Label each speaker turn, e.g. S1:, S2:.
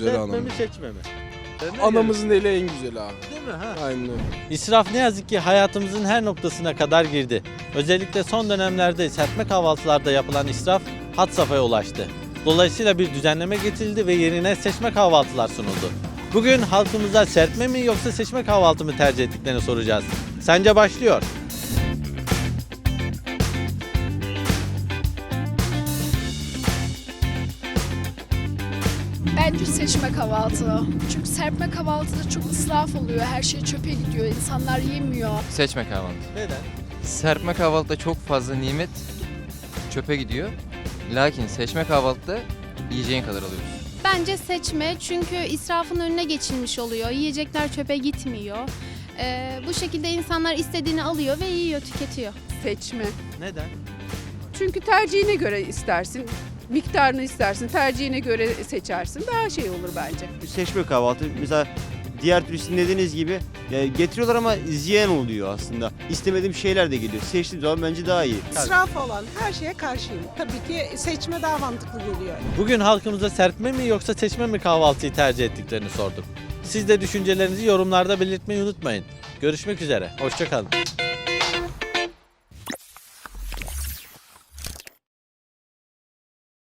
S1: Güzel
S2: Serpme
S1: anam.
S2: mi? Sen ne
S1: Anamızın eli en güzeli abi.
S2: diyorsun? Değil mi? Ha?
S1: Aynen öyle.
S3: İsraf ne yazık ki hayatımızın her noktasına kadar girdi. Özellikle son dönemlerde serpme kahvaltılarda yapılan israf had safhaya ulaştı. Dolayısıyla bir düzenleme getirildi ve yerine seçme kahvaltılar sunuldu. Bugün halkımıza serpme mi yoksa seçme kahvaltı mı tercih ettiklerini soracağız. Sence başlıyor.
S4: Bence seçme kahvaltı. Çünkü serpme kahvaltıda çok israf oluyor. Her şey çöpe gidiyor. İnsanlar yemiyor.
S5: Seçme kahvaltı.
S3: Neden?
S5: Serpme kahvaltıda çok fazla nimet çöpe gidiyor. Lakin seçme kahvaltıda yiyeceğin kadar alıyorsun.
S6: Bence seçme çünkü israfın önüne geçilmiş oluyor. Yiyecekler çöpe gitmiyor. Ee, bu şekilde insanlar istediğini alıyor ve yiyor, tüketiyor.
S7: Seçme.
S3: Neden?
S7: Çünkü tercihine göre istersin. Miktarını istersin, tercihine göre seçersin. Daha şey olur bence.
S8: seçme kahvaltı. Mesela diğer türlü sizin dediğiniz gibi e, getiriyorlar ama ziyan oluyor aslında. İstemediğim şeyler de geliyor. Seçtiğim zaman bence daha iyi.
S9: İsraf olan her şeye karşıyım. Tabii ki seçme daha mantıklı geliyor.
S3: Bugün halkımıza serpme mi yoksa seçme mi kahvaltıyı tercih ettiklerini sorduk. Siz de düşüncelerinizi yorumlarda belirtmeyi unutmayın. Görüşmek üzere, hoşçakalın.